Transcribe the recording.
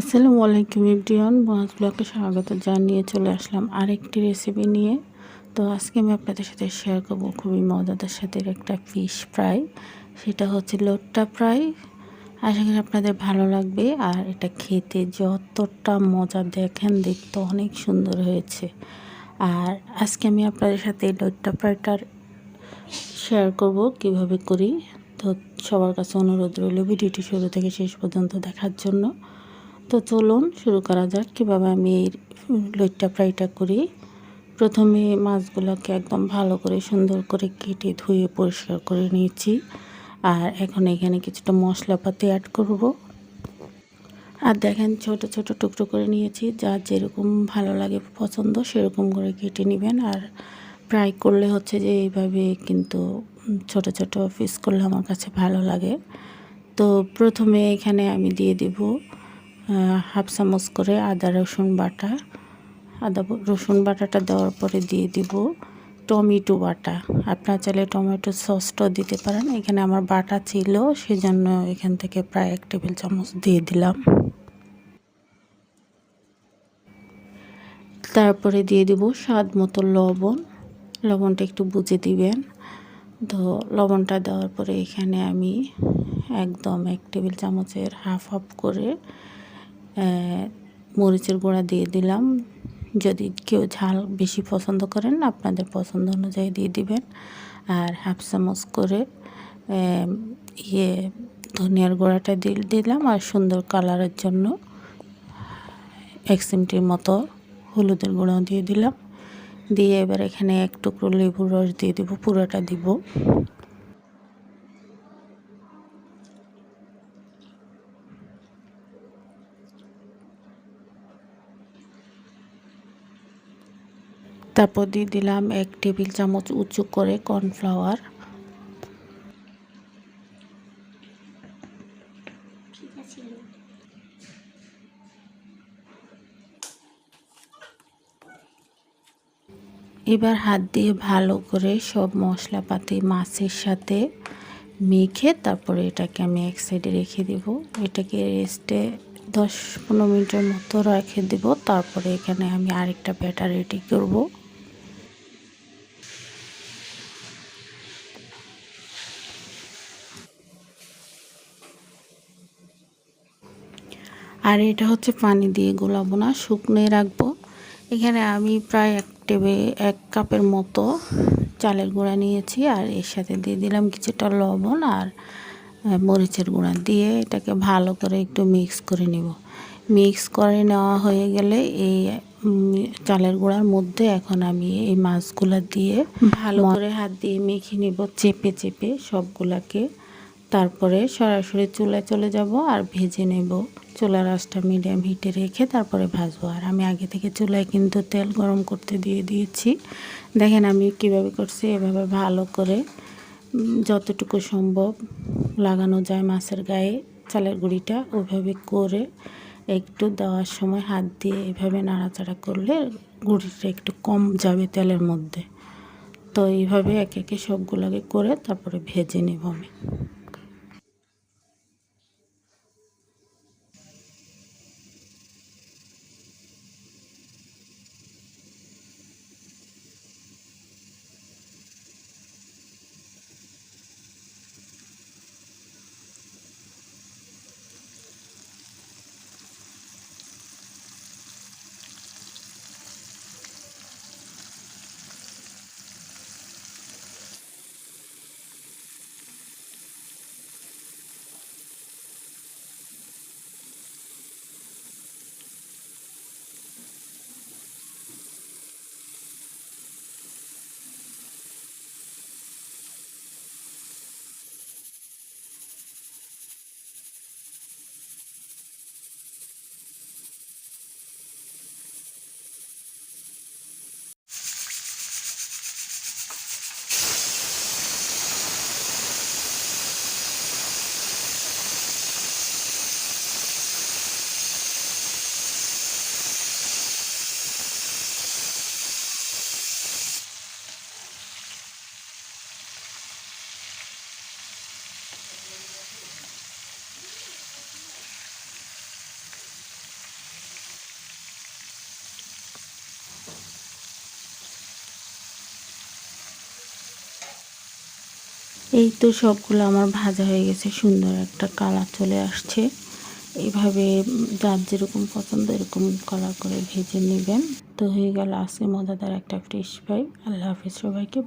আসসালামু আলাইকুম ইব্রিয়ন মহাজ ব্লগে স্বাগত জানিয়ে চলে আসলাম আরেকটি রেসিপি নিয়ে। তো আজকে আমি আপনাদের সাথে শেয়ার করব খুবই মজাদার সাথে একটা ফিশ ফ্রাই সেটা হচ্ছে লোট্টা ফ্রাই আশা করি আপনাদের ভালো লাগবে আর এটা খেতে যতটা মজা দেখেন দেখতে অনেক সুন্দর হয়েছে। আর আজকে আমি আপনাদের সাথে লোট্টা ফ্রাইটার শেয়ার করব কীভাবে করি। তো সবার কাছে অনুরোধ রইল ভিডিওটি শুরু থেকে শেষ পর্যন্ত দেখার জন্য। তো চলুন শুরু করা যাক। কীভাবে আমি এই লইট্টা ফ্রাইটা করি? প্রথমে মাছগুলোকে একদম ভালো করে সুন্দর করে কেটে ধুয়ে পরিষ্কার করে নিয়েছি। আর এখন এখানে কিছুটা মশলাপাতি অ্যাড করব। আর দেখেন ছোট ছোট টুকরো করে নিয়েছি। যা যেরকম ভালো লাগে, পছন্দ, সেরকম করে কেটে নেবেন। আর ফ্রাই করলে হচ্ছে যে এইভাবে কিন্তু ছোট ছোট পিস করলে আমার কাছে ভালো লাগে। তো প্রথমে এখানে আমি দিয়ে দেব হাফ চামচ করে আদা রসুন বাটা। আদা রসুন বাটাটা দেওয়ার পরে দিয়ে দিব টমেটো বাটা। আপনার চাইলে টমেটো সসটাও দিতে পারেন। এখানে আমার বাটা ছিল, সেজন্য এখান থেকে প্রায় এক টেবিল চামচ দিয়ে দিলাম। তারপরে দিয়ে দিব স্বাদ মতো লবণ। লবণটা একটু বুঝে দিবেন। তো লবণটা দেওয়ার পরে এখানে আমি একদম এক টেবিল চামচের হাফ হাফ করে মরিচের গুঁড়া দিয়ে দিলাম। যদি কেউ ঝাল বেশি পছন্দ করেন, আপনাদের পছন্দ অনুযায়ী দিয়ে দিবেন। আর হাফ চামচ করে ইয়ে ধনিয়ার গুঁড়াটা দিয়ে দিলাম আর সুন্দর কালারের জন্য এক সিমটির মতো হলুদের গুঁড়াও দিয়ে দিলাম। দিয়ে এবার এখানে এক টুকরো লেবুর রস দিয়ে দিব, পুরোটা দিব। তারপর দিয়ে দিলাম এক টেবিল চামচ উঁচু করে কর্নফ্লাওয়ার। এবার হাত দিয়ে ভালো করে সব মশলাপাতি মাছের সাথে মেখে তারপরে এটাকে আমি এক সাইডে রেখে দেব। এটাকে রেস্টে দশ পনেরো মিনিটের মতো রেখে দেব। তারপরে এখানে আমি আরেকটা ব্যাটার রেডি করব। আর এটা হচ্ছে পানি দিয়ে গোলাবো না শুকনোই রাখব। এখানে আমি প্রায় এক টেবে এক কাপের মতো চালের গুঁড়া নিয়েছি আর এর সাথে দিয়ে দিলাম কিছুটা লবণ আর মরিচের গুঁড়া দিয়ে এটাকে ভালো করে একটু মিক্স করে নেব। মিক্স করে নেওয়া হয়ে গেলে এই চালের গুঁড়ার মধ্যে এখন আমি এই মাছগুলো দিয়ে ভালো করে হাত দিয়ে মেখে নেব চেপে চেপে সবগুলাকে। তারপরে সরাসরি চুলায় চলে যাব আর ভেজে নেব। চুলার আঁচটা মিডিয়াম হিটে রেখে তারপরে ভাজবো। আর আমি আগে থেকে চুলায় কিন্তু তেল গরম করতে দিয়ে দিয়েছি। দেখেন আমি কীভাবে করছি, এভাবে ভালো করে যতটুকু সম্ভব লাগানো যায় মাছের গায়ে চালের গুঁড়িটা। ওইভাবে করে একটু দেওয়ার সময় হাত দিয়ে এভাবে নাড়াচাড়া করলে গুঁড়িটা একটু কম যাবে তেলের মধ্যে। তো এইভাবে একে একে সবগুলোকে করে তারপরে ভেজে নেব আমি। এই তো সবগুলো আমার ভাজা হয়ে গেছে, সুন্দর একটা কালার চলে আসছে। এইভাবে যার যেরকম পছন্দ এরকম কালার করে ভেজে নেবেন। তো হয়ে গেল আজকে মজাদার একটা ফ্রেশ ফ্রাই আল্লাহ হাফিজ সবাইকে।